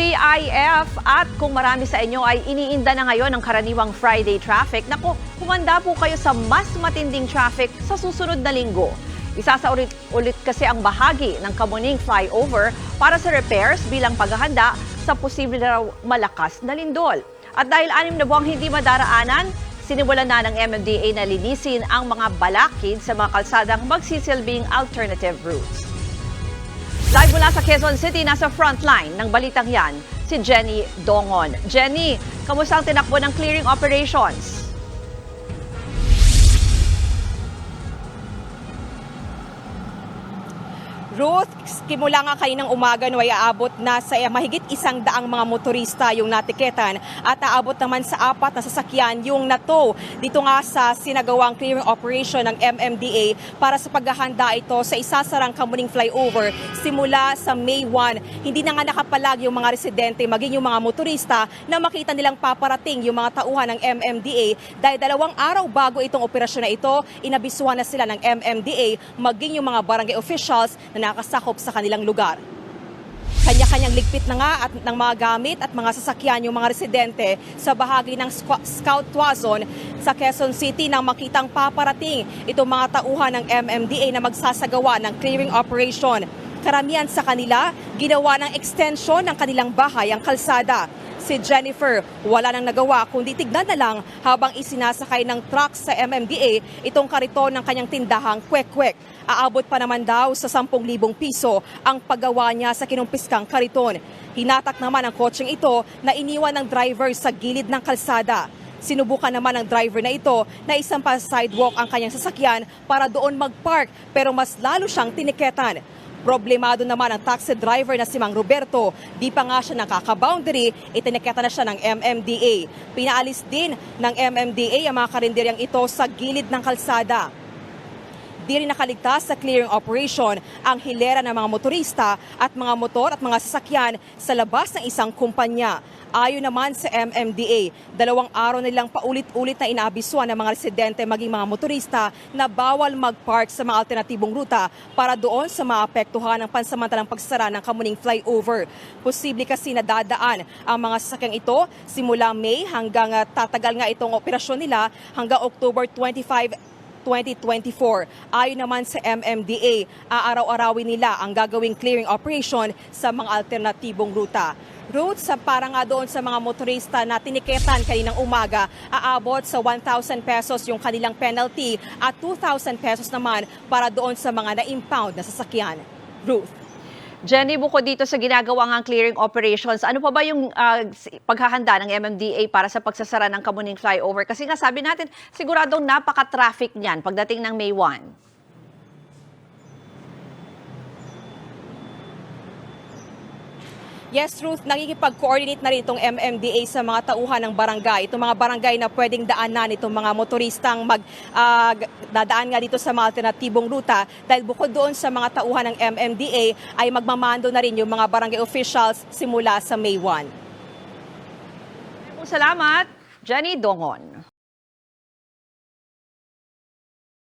TGIF at kung marami sa inyo ay iniinda na ngayon ng karaniwang Friday traffic, naku, kumanda po kayo sa mas matinding traffic sa susunod na linggo. Isasaulit ulit kasi ang bahagi ng Kamuning flyover para sa repairs bilang paghahanda sa posible na malakas na lindol. At dahil anim na buwang hindi madaraanan, sinimulan na ng MMDA na linisin ang mga balakid sa mga kalsadang magsisilbing alternative routes. Mula sa Quezon City, nasa frontline ng balitang yan, si Jenny Dongon. Jenny, kamusta ang tinakbo ng clearing operations? Ruth, kimula nga kaninang umaga no ay aabot na sa eh, mahigit isang daang mga motorista yung natiketan at aabot naman sa apat na sasakyan yung nato dito nga sa sinagawang clearing operation ng MMDA para sa paghahanda ito sa isasarang Kamuning flyover simula sa May 1. Hindi na nga nakapalag yung mga residente maging yung mga motorista na makita nilang paparating yung mga tauhan ng MMDA dahil dalawang araw bago itong operasyon na ito, inabisuhan na sila ng MMDA maging yung mga barangay officials na nakasakop sa kanilang lugar. Kanya-kanyang ligpit na nga at ng mga gamit at mga sasakyan yung mga residente sa bahagi ng Scout Tuazon sa Quezon City nang makitang paparating itong mga tauhan ng MMDA na magsasagawa ng clearing operation. Karamihan sa kanila, ginawa ng extension ng kanilang bahay ang kalsada. Si Jennifer, wala nang nagawa kundi tignan na lang habang isinasakay ng truck sa MMDA itong kariton ng kanyang tindahang kwek-kwek. Aabot pa naman daw sa 10,000 piso ang paggawa niya sa kinumpiskang kariton. Hinatak naman ang kotseng ito na iniwan ng driver sa gilid ng kalsada. Sinubukan naman ng driver na ito na isang pa sidewalk ang kanyang sasakyan para doon mag-park pero mas lalo siyang tiniketan. Problemado naman ang taxi driver na si Mang Roberto. Di pa nga siya nakaka-boundary, itineketa na siya ng MMDA. Pinaalis din ng MMDA ang mga karinderyang ito sa gilid ng kalsada. Di rin nakaligtas sa clearing operation ang hilera ng mga motorista at mga motor at mga sasakyan sa labas ng isang kumpanya. Ayon naman sa MMDA, dalawang araw nilang paulit-ulit na inaabisuan ng mga residente maging mga motorista na bawal mag-park sa mga alternatibong ruta para doon sa maapektuhan ng pansamantalang pagsara ng Kamuning flyover. Posible kasi na dadaan ang mga sasakyang ito simula May hanggang ah, tatagal nga itong operasyon nila hanggang October 25 2024. Ayon naman sa MMDA, aaraw-arawin nila ang gagawing clearing operation sa mga alternatibong ruta. Route sa para nga doon sa mga motorista na tiniketan kaninang umaga, aabot sa 1,000 pesos yung kanilang penalty at 2,000 pesos naman para doon sa mga na-impound na sasakyan. Ruth. Jenny, bukod dito sa ginagawa ng clearing operations, ano pa ba yung s- paghahanda ng MMDA para sa pagsasara ng Kamuning flyover? Kasi nga sabi natin, siguradong napaka-traffic niyan pagdating ng May 1. Yes, Ruth, nakikipag-coordinate na rin itong MMDA sa mga tauhan ng barangay. Itong mga barangay na pwedeng daanan itong mga motoristang mag, g- dadaan nga dito sa mga alternatibong ruta. Dahil bukod doon sa mga tauhan ng MMDA ay magmamando na rin yung mga barangay officials simula sa May 1. Salamat, Jenny Dongon.